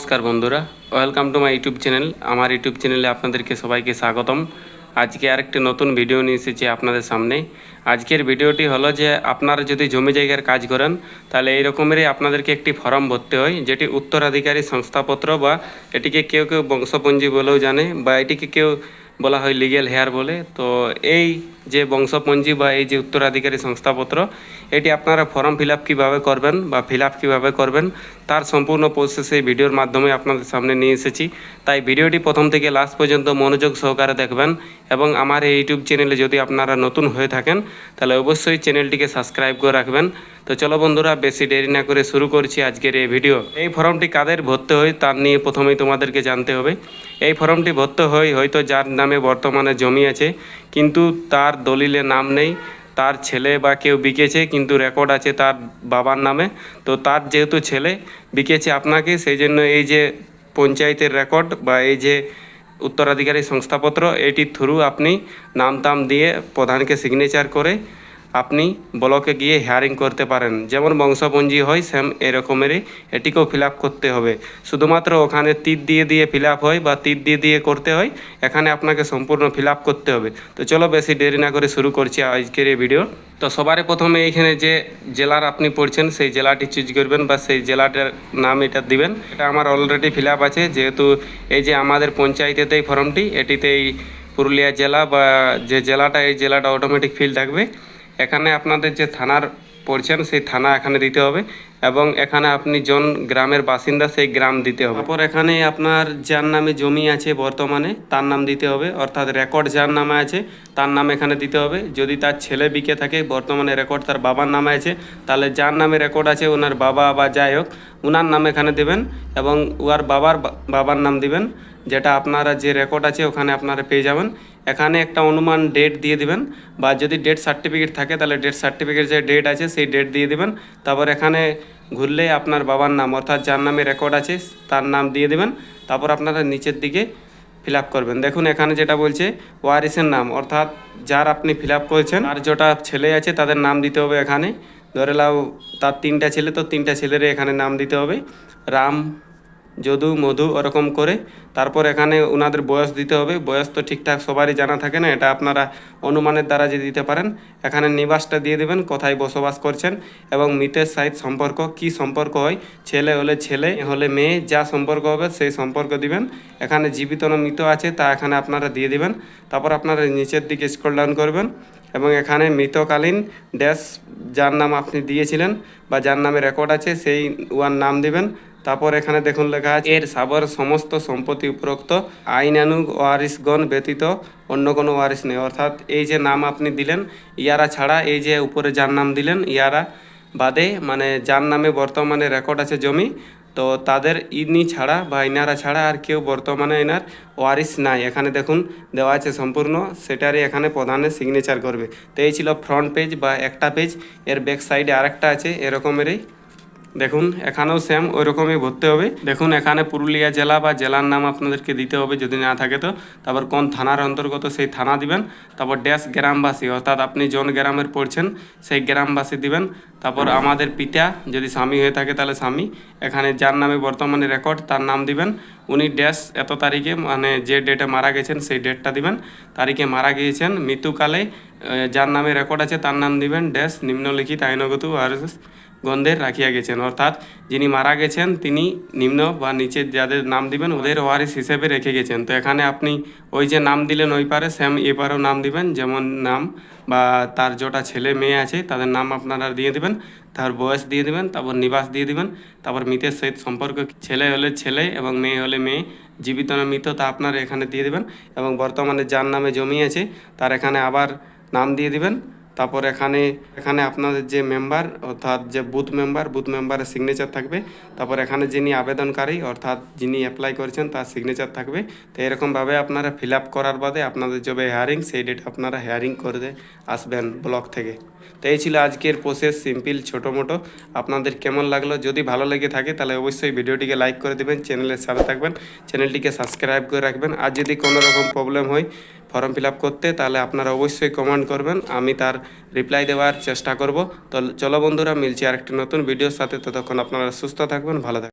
নমস্কার বন্ধুরা। Welcome to my YouTube channel আমার ইউটিউব চ্যানেলে আপনাদেরকে সবাইকে স্বাগতম। আজকে আরেকটি নতুন ভিডিও নিয়ে এসেছি আপনাদের সামনে। আজকের ভিডিওটি হলো যে, আপনারা যদি জমি জায়গার কাজ করেন, তাহলে এই রকমেরই আপনাদেরকে একটি ফর্ম ভরতে হয়, যেটি উত্তরাধিকারী সংস্থাপত্র বা এটিকে কেউ কেউ বংশপঞ্জি বলেও জানে বা এটিকে কেউ বলা হয় লিগেল হেয়ার বলে। তো এই যে বংশপঞ্জি বা এই যে উত্তরাধিকারী সংস্থাপত্র এটি আপনারা ফর্ম ফিল আপ কীভাবে করবেন বা ফিল আপ কীভাবে করবেন, তার সম্পূর্ণ প্রসেস এই ভিডিওর মাধ্যমে আপনাদের সামনে নিয়ে এসেছি। তাই ভিডিওটি প্রথম থেকে লাস্ট পর্যন্ত মনোযোগ সহকারে দেখবেন এবং আমার এই ইউটিউব চ্যানেলে যদি আপনারা নতুন হয়ে থাকেন, তাহলে অবশ্যই চ্যানেলটিকে সাবস্ক্রাইব করে রাখবেন। তো চলো বন্ধুরা, বেশি দেরি না করে শুরু করছি আজকের এই ভিডিও এই ফর্মটি কাদের ভরতে হয়, তার নিয়ে প্রথমেই তোমাদেরকে জানতে হবে। এই ফর্মটি ভরতে হয় হয়তো যার নামে বর্তমানে জমি আছে, কিন্তু তার দলিলে নাম নেই। তার ছেলে বা কেউ বিকেছে, কিন্তু রেকর্ড আছে তার বাবার নামে। তো তার যেহেতু ছেলে বিকেছে আপনাকে, সেই জন্য এই যে পঞ্চায়েতের রেকর্ড বা এই যে উত্তরাধিকারী সংস্থাপত্র, এটির থ্রু আপনি নাম টাম দিয়ে প্রধানকে সিগনেচার করে আপনি ব্লকে গিয়ে হেয়ারিং করতে পারেন। যেমন বংশপঞ্জি হয় সেম এরকমেরই। এটিকেও ফিল করতে হবে। শুধুমাত্র ওখানে তীর দিয়ে দিয়ে ফিল হয় বা তীর দিয়ে দিয়ে করতে হয়, এখানে আপনাকে সম্পূর্ণ ফিল করতে হবে। তো চলো বেশি দেরি না করে শুরু করছি আজকের এই ভিডিও তো সবারই প্রথমে এইখানে যে জেলার আপনি পড়ছেন, সেই জেলাটি চুজ করবেন বা সেই জেলাটার নাম এটা দিবেন। এটা আমার অলরেডি ফিল আছে, যেহেতু এই যে আমাদের পঞ্চায়েতেতে এই ফর্মটি এটিতে এই পুরুলিয়া জেলা বা যে জেলাটা, এই জেলাটা অটোমেটিক ফিল থাকবে। এখানে আপনাদের যে থানার পড়ছেন সেই থানা এখানে দিতে হবে। এবং এখানে আপনি জন গ্রামের বাসিন্দা, সেই গ্রাম দিতে হবে। তারপর এখানে আপনার যার নামে জমি আছে বর্তমানে, তার নাম দিতে হবে। অর্থাৎ রেকর্ড যার নামে আছে, তার নাম এখানে দিতে হবে। যদি তার ছেলে বিকে থাকে, বর্তমানে রেকর্ড তার বাবার নামে আছে, তাহলে যার নামে রেকর্ড আছে, ওনার বাবা বা যাই হোক ওনার নাম এখানে দেবেন এবং উয়ার বাবার বাবার নাম দিবেন, যেটা আপনারা যে রেকর্ড আছে, ওখানে আপনারা পেয়ে যাবেন। এখানে একটা অনুমান ডেট দিয়ে দিবেন, বা যদি ডেট সার্টিফিকেট থাকে, তাহলে ডেট সার্টিফিকেট যে ডেট আছে, সেই ডেট দিয়ে দিবেন। তারপর এখানে ঘুরলে আপনার বাবার নাম অর্থাৎ যার নামে রেকর্ড আছে, তার নাম দিয়ে দেবেন, তারপর আপনারা নিচের দিকে ফিল করবেন। দেখুন, এখানে যেটা বলছে, ওয়ারিসের নাম, অর্থাৎ যার আপনি ফিল করেছেন, আর যেটা ছেলে আছে, তাদের নাম দিতে হবে এখানে। ধরে লাও, তার তিনটা ছেলে, তো তিনটা ছেলের এখানে নাম দিতে হবে। রাম যদু, মধু ওরকম করে। তারপর এখানে ওনাদের বয়স দিতে হবে। বয়স তো ঠিকঠাক সবারই জানা থাকে না, এটা আপনারা অনুমানের দ্বারা যে দিতে পারেন। এখানে নিবাসটা দিয়ে দেবেন, কোথায় বসবাস করছেন এবং মৃতের সাহিত সম্পর্ক, কি সম্পর্ক হয়? ছেলে হলে ছেলে, হলে মেয়ে, যা সম্পর্ক হবে সেই সম্পর্ক দিবেন। এখানে জীবিত না মৃত আছে, তা এখানে আপনারা দিয়ে দিবেন। তারপর আপনারা নিচের দিকে স্ক্রল ডাউন করবেন এবং এখানে মৃতকালীন ড্যাশ যার নাম আপনি দিয়েছিলেন বা যার নামে রেকর্ড আছে, সেই ওয়ার নাম দিবেন। তারপর এখানে দেখুন লেখা আছে, এর সাবর সমস্ত সম্পত্তি উপরোক্ত আইনানুগ ওয়ারিসগণ ব্যতীত অন্য কোনো ওয়ারিস নেই। অর্থাৎ এই যে নাম আপনি দিলেন, ইয়ারা ছাড়া এই যে উপরে যার নাম দিলেন, ইয়ারা বাদে মানে যার নামে বর্তমানে রেকর্ড আছে জমি, তো তাদের ইনি ছাড়া বা ইনারা ছাড়া আর কেউ বর্তমানে এনার ওয়ারিস নাই। এখানে দেখুন দেওয়া আছে সম্পূর্ণ, সেটারই এখানে প্রধানে সিগনেচার করবে। তো এই ছিল ফ্রন্ট পেজ বা একটা পেজ এর ব্যাক সাইডে আরেকটা আছে, এরকমেরই দেখুন, এখানেও সেম ওই রকমই ভরতে হবে। দেখুন, এখানে পুরুলিয়া জেলা বা জেলার নাম আপনাদেরকে দিতে হবে যদি না থাকে তো। তারপর কোন থানার অন্তর্গত সেই থানা দিবেন। তারপর ড্যাশ গ্রামবাসী, অর্থাৎ আপনি জন গ্রামের পড়ছেন, সেই গ্রামবাসী দিবেন। তারপর আমাদের পিতা যদি স্বামী হয়ে থাকে তাহলে স্বামী। এখানে যার নামে বর্তমানে রেকর্ড তার নাম দিবেন। উনি ড্যাশ এত তারিখে মানে যে ডেটে মারা গেছেন, সেই ডেটটা দিবেন। তারিখে মারা গিয়েছেন মৃত্যুকালে যার নামে রেকর্ড আছে, তার নাম দিবেন ড্যাশ, নিম্নলিখিত আইনগত আর গন্ধের রাখিয়া গেছেন। অর্থাৎ যিনি মারা গেছেন, তিনি নিম্ন বা নিচে যাদের নাম দিবেন, ওদের ওয়ারিস হিসেবে রেখে গেছেন। তো এখানে আপনি ওই যে নাম দিলেন ওই পারে, সেম এ পারেও নাম দিবেন, যেমন নাম বা তার যেটা ছেলে মেয়ে আছে, তাদের নাম আপনারা দিয়ে দিবেন, তার বয়স দিয়ে দিবেন, তারপর নিবাস দিয়ে দিবেন, তারপর মৃতের সহিত সম্পর্ক, ছেলে হলে ছেলে এবং মেয়ে হলে মেয়ে, জীবিত না মৃত তা আপনারা এখানে দিয়ে দিবেন এবং বর্তমানে যার নামে জমি আছে, তার এখানে আবার নাম দিয়ে দিবেন। তারপর এখানে এখানে আপনাদের যে মেম্বার অর্থাৎ যে বুথ মেম্বার বুথ মেম্বারের সিগনেচার থাকবে। তারপর এখানে যিনি আবেদনকারী, অর্থাৎ যিনি অ্যাপ্লাই করেছেন, তার সিগনেচার থাকবে। তো এরকমভাবে আপনারা ফিল আপ করার বাদে আপনাদের যবে হেয়ারিং সেই ডেট আপনারা হেয়ারিং করে আসবেন ব্লক থেকে। তো এই ছিল আজকের প্রসেস সিম্পল ছোটো, মোটো। আপনাদের কেমন লাগল? যদি ভালো লেগে থাকে, তাহলে অবশ্যই ভিডিওটিকে লাইক করে দেবেন চ্যানেলের সাথে থাকবেন। চ্যানেলটিকে সাবস্ক্রাইব করে রাখবেন। আর যদি কোনো রকম প্রবলেম হয় ফর্ম ফিল করতে, তাহলে আপনারা অবশ্যই কমেন্ট করবেন। আমি তার রিপ্লাই দেওয়ার চেষ্টা করব। তো চলো বন্ধুরা, মিলছি আরেকটি নতুন ভিডিওর সাথে। ততক্ষণ আপনারা সুস্থ থাকবেন, ভালো থাকবেন।